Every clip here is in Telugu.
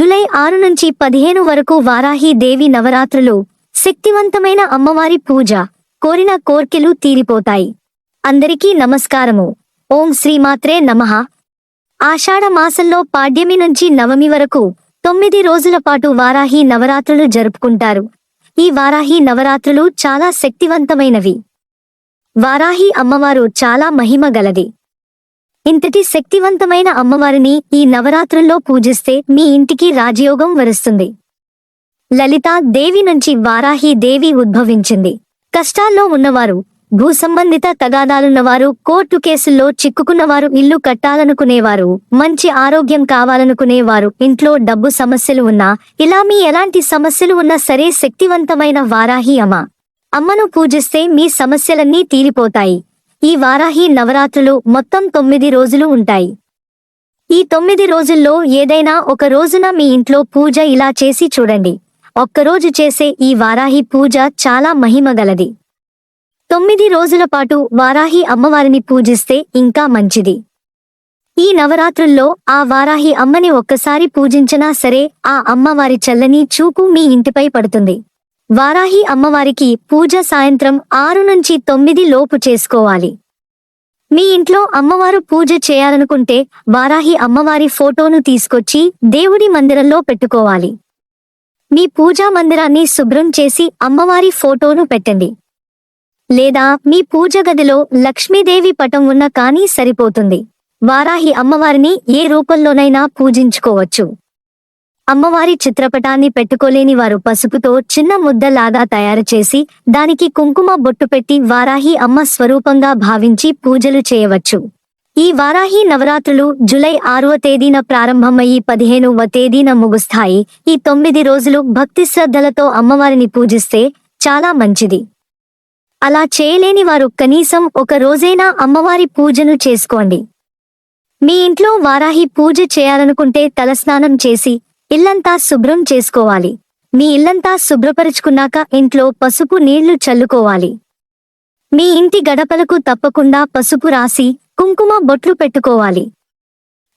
జూలై ఆరు నుంచి పదిహేను వరకు వారాహి దేవి నవరాత్రులు శక్తివంతమైన అమ్మవారి పూజ కోరిన కోర్కెలు తీరిపోతాయి. అందరికీ నమస్కారము. ఓం శ్రీమాత్రే నమః. ఆషాఢ మాసంలో పాడ్యమి నుంచి నవమి వరకు తొమ్మిది రోజుల పాటు వారాహి నవరాత్రులు జరుపుకుంటారు. ఈ వారాహి నవరాత్రులు చాలా శక్తివంతమైనవి. వారాహి అమ్మవారు చాలా మహిమ గలది. ఇంతటి శక్తివంతమైన అమ్మవారిని ఈ నవరాత్రుల్లో పూజిస్తే మీ ఇంటికి రాజయోగం వరుస్తుంది. లలితా దేవి నుంచి వారాహి దేవి ఉద్భవించింది. కష్టాల్లో ఉన్నవారు భూ సంబంధిత తగాదాలున్నవారు కోర్టు కేసుల్లో చిక్కుకున్నవారు ఇల్లు కట్టాలనుకునేవారు మంచి ఆరోగ్యం కావాలనుకునేవారు ఇంట్లో డబ్బు సమస్యలు ఉన్నా ఇలా మీ ఎలాంటి సమస్యలు ఉన్నా సరే శక్తివంతమైన వారాహి అమ్మ. అమ్మను పూజిస్తే మీ సమస్యలన్నీ తీరిపోతాయి. ఈ వారాహి నవరాత్రులు మొత్తం తొమ్మిది రోజులు ఉంటాయి. ఈ తొమ్మిది రోజుల్లో ఏదైనా ఒక రోజున మీ ఇంట్లో పూజ ఇలా చేసి చూడండి. ఒక్కరోజు చేసే ఈ వారాహి పూజ చాలా మహిమగలది తొమ్మిది రోజుల పాటు వారాహి అమ్మవారిని పూజిస్తే ఇంకా మంచిది. ఈ నవరాత్రుల్లో ఆ వారాహి అమ్మని ఒక్కసారి పూజించినా సరే ఆ అమ్మవారి చల్లని చూపు మీ ఇంటిపై పడుతుంది. వారాహి అమ్మవారికి పూజ సాయంత్రం ఆరు నుంచి తొమ్మిది లోపు చేసుకోవాలి. మీ ఇంట్లో అమ్మవారు పూజ చేయాలనుకుంటే వారాహి అమ్మవారి ఫోటోను తీసుకొచ్చి దేవుడి మందిరంలో పెట్టుకోవాలి. మీ పూజా మందిరాన్ని శుభ్రం చేసి అమ్మవారి ఫోటోను పెట్టండి. లేదా మీ పూజ గదిలో లక్ష్మీదేవి పటం ఉన్న కానీ సరిపోతుంది. వారాహి అమ్మవారిని ఏ రూపంలోనైనా పూజించుకోవచ్చు. అమ్మవారి చిత్రపటాన్ని పెట్టుకోలేని వారు పసుపుతో చిన్న ముద్దలాగా తయారు చేసి దానికి కుంకుమ బొట్టు పెట్టి వారాహి అమ్మ స్వరూపంగా భావించి పూజలు చేయవచ్చు. ఈ వారాహి నవరాత్రులు జులై ఆరవ తేదీన ప్రారంభమయ్యి పదిహేనవ తేదీన ముగుస్తాయి. ఈ తొమ్మిది రోజులు భక్తి శ్రద్ధలతో అమ్మవారిని పూజిస్తే చాలా మంచిది. అలా చేయలేని వారు కనీసం ఒక రోజైనా అమ్మవారి పూజను చేసుకోండి. మీ ఇంట్లో వారాహి పూజ చేయాలనుకుంటే తలస్నానం చేసి ఇల్లంతా శుభ్రం చేసుకోవాలి. మీ ఇల్లంతా శుభ్రపరుచుకున్నాక ఇంట్లో పసుపు నీళ్ళు చల్లుకోవాలి. మీ ఇంటి గడపలకు తప్పకుండా పసుపు రాసి కుంకుమ బొట్లు పెట్టుకోవాలి.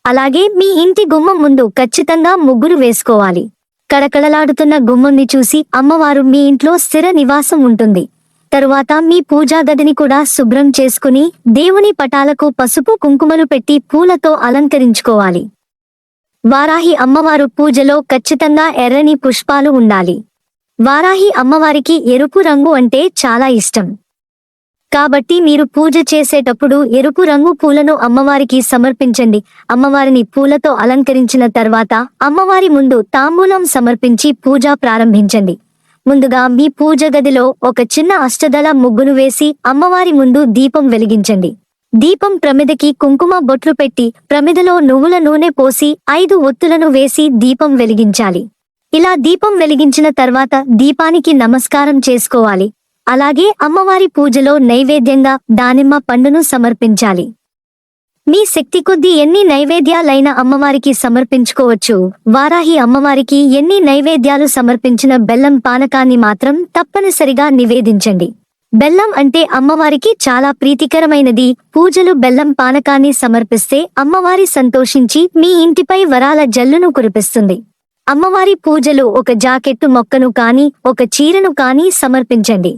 అలాగే మీ ఇంటి గుమ్మం ముందు ఖచ్చితంగా ముగ్గురు వేసుకోవాలి. కడకడలాడుతున్న గుమ్మంని చూసి అమ్మవారు మీ ఇంట్లో స్థిర నివాసం ఉంటుంది. తరువాత మీ పూజా గదిని కూడా శుభ్రం చేసుకుని దేవుని పటాలకు పసుపు కుంకుమలు పెట్టి పూలతో అలంకరించుకోవాలి. వారాహి అమ్మవారు పూజలో ఖచ్చితంగా ఎర్రని పుష్పాలు ఉండాలి. వారాహి అమ్మవారికి ఎరుపు రంగు అంటే చాలా ఇష్టం. కాబట్టి మీరు పూజ చేసేటప్పుడు ఎరుపు రంగు పూలను అమ్మవారికి సమర్పించండి. అమ్మవారిని పూలతో అలంకరించిన తర్వాత అమ్మవారి ముందు తాంబూలం సమర్పించి పూజ ప్రారంభించండి. ముందుగా మీ పూజ గదిలో ఒక చిన్న అష్టదళ ముగ్గును వేసి అమ్మవారి ముందు దీపం వెలిగించండి. దీపం ప్రమిదకి కుంకుమ బొట్లు పెట్టి ప్రమిదలో నువ్వుల నూనె పోసి ఐదు ఒత్తులను వేసి దీపం వెలిగించాలి. ఇలా దీపం వెలిగించిన తర్వాత దీపానికి నమస్కారం చేసుకోవాలి. అలాగే అమ్మవారి పూజలో నైవేద్యంగా దానిమ్మ పండును సమర్పించాలి. మీ శక్తి కొద్దీ ఎన్ని నైవేద్యాలైన అమ్మవారికి సమర్పించుకోవచ్చు. వారాహి అమ్మవారికి ఎన్ని నైవేద్యాలు సమర్పించిన బెల్లం పానకాన్ని మాత్రం తప్పనిసరిగా నివేదించండి. బెల్లం అంటే అమ్మవారికి చాలా ప్రీతికరమైనది. పూజలు బెల్లం పానకాన్ని సమర్పిస్తే అమ్మవారి సంతోషించి మీ ఇంటిపై వరాల జల్లును కురిపిస్తుంది. అమ్మవారి పూజలు ఒక జాకెట్టు మొక్కను కాని ఒక చీరను కాని సమర్పించండి.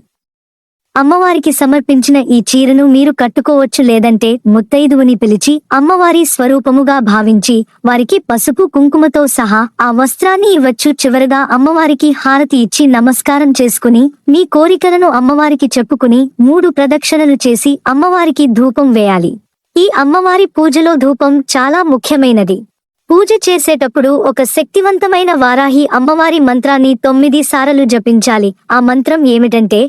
అమ్మవారికి సమర్పించిన ఈ చీరను మీరు కట్టుకోవచ్చు లేదంటే ముత్తైదువుని పిలిచి అమ్మవారి స్వరూపముగా భావించి వారికి పసుపు కుంకుమతో సహా ఆ వస్త్రాన్ని ఇవ్వచ్చు. చివరగా అమ్మవారికి హారతి ఇచ్చి నమస్కారం చేసుకుని మీ కోరికలను అమ్మవారికి చెప్పుకుని మూడు ప్రదక్షిణలు చేసి అమ్మవారికి ధూపం వేయాలి. ఈ అమ్మవారి పూజలో ధూపం చాలా ముఖ్యమైనది. పూజ చేసేటప్పుడు ఒక శక్తివంతమైన వారాహి అమ్మవారి మంత్రాన్ని తొమ్మిది సార్లు జపించాలి. ఆ మంత్రం ఏమిటంటే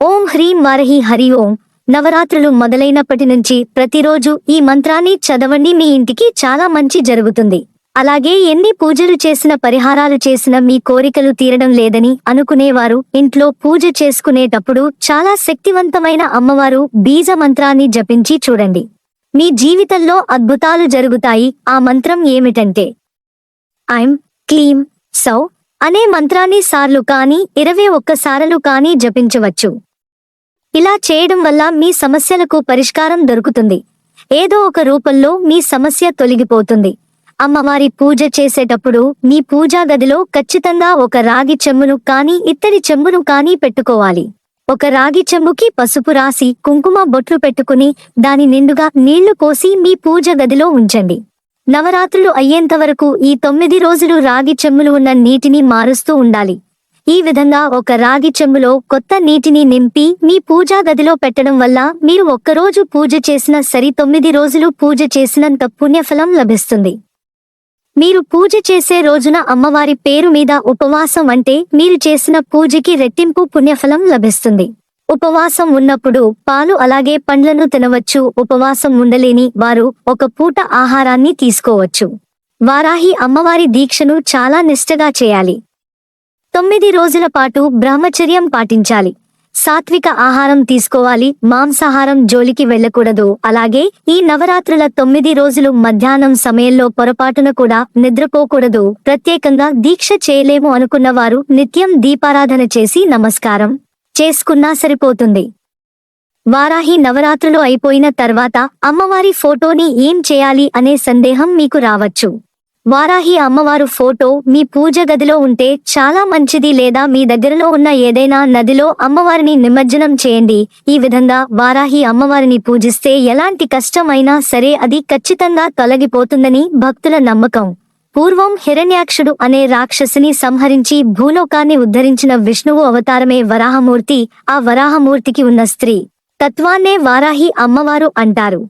ఓం హ్రీం వారహి హరి ఓం. నవరాత్రులు మొదలైనప్పటి నుంచి ప్రతిరోజు ఈ మంత్రాన్ని చదవండి. మీ ఇంటికి చాలా మంచి జరుగుతుంది. అలాగే ఎన్ని పూజలు చేసిన పరిహారాలు చేసిన మీ కోరికలు తీరడం లేదని అనుకునేవారు. ఇంట్లో పూజ చేసుకునేటప్పుడు చాలా శక్తివంతమైన అమ్మవారు బీజ మంత్రాన్ని జపించి చూడండి. మీ జీవితంలో అద్భుతాలు జరుగుతాయి. ఆ మంత్రం ఏమిటంటే ఐం క్లీం సౌ అనే మంత్రాన్ని సార్లు కానీ ఇరవై ఒక్కసారలు కానీ జపించవచ్చు. ఇలా చేయడం వల్ల మీ సమస్యలకు పరిష్కారం దొరుకుతుంది. ఏదో ఒక రూపంలో మీ సమస్య తొలగిపోతుంది. అమ్మవారి పూజ చేసేటప్పుడు మీ పూజా గదిలో ఖచ్చితంగా ఒక రాగి చెంబును కానీ ఇత్తడి చెంబును కానీ పెట్టుకోవాలి. ఒక రాగి చెంబుకి పసుపు రాసి కుంకుమ బొట్లు పెట్టుకుని దాని నిండుగా నీళ్ళు పోసి మీ పూజ గదిలో ఉంచండి. నవరాత్రులు అయ్యేంత వరకు ఈ తొమ్మిది రోజులు రాగి చెంబులు ఉన్న నీటిని మారుస్తూ ఉండాలి. ఈ విధంగా ఒక రాగి చెంబులో కొత్త నీటిని నింపి మీ పూజా గదిలో పెట్టడం వల్ల మీరు ఒక్కరోజు పూజ చేసిన సరి తొమ్మిది రోజులు పూజ చేసినంత పుణ్యఫలం లభిస్తుంది. మీరు పూజ చేసే రోజున అమ్మవారి పేరు మీద ఉపవాసం అంటే మీరు చేసిన పూజకి రెట్టింపు పుణ్యఫలం లభిస్తుంది. ఉపవాసం ఉన్నప్పుడు పాలు అలాగే పండ్లను తినవచ్చు ఉపవాసం ఉండలేని వారు ఒక పూట ఆహారాన్ని తీసుకోవచ్చు. వారాహి అమ్మవారి దీక్షను చాలా నిష్టగా చేయాలి. తొమ్మిది రోజుల పాటు బ్రహ్మచర్యం పాటించాలి. సాత్విక ఆహారం తీసుకోవాలి మాంసాహారం జోలికి వెళ్ళకూడదు. అలాగే ఈ నవరాత్రుల తొమ్మిది రోజులు మధ్యాహ్నం సమయంలో పొరపాటున కూడా నిద్రపోకూడదు. ప్రత్యేకంగా దీక్ష చేయలేము అనుకున్న వారు నిత్యం దీపారాధన చేసి నమస్కారం చేసుకున్నా సరిపోతుంది. వారాహి నవరాత్రులు అయిపోయిన తర్వాత అమ్మవారి ఫోటోని ఏం చేయాలి అనే సందేహం మీకు రావచ్చు. వారాహి అమ్మవారు ఫోటో మీ పూజ గదిలో ఉంటే చాలా మంచిది లేదా మీ దగ్గరలో ఉన్న ఏదైనా నదిలో అమ్మవారిని నిమజ్జనం చేయండి. ఈ విధంగా వారాహి అమ్మవారిని పూజిస్తే ఎలాంటి కష్టం అయినా సరే అది ఖచ్చితంగా తొలగిపోతుందని భక్తుల నమ్మకం. పూర్వం హిరణ్యాక్షుడు అనే రాక్షసిని సంహరించి భూలోకాన్ని ఉద్ధరించిన విష్ణువు అవతారమే వరాహమూర్తి ఆ వరాహమూర్తికి ఉన్న స్త్రీ. తత్వాన్నే వారాహి అమ్మవారు అంటారు.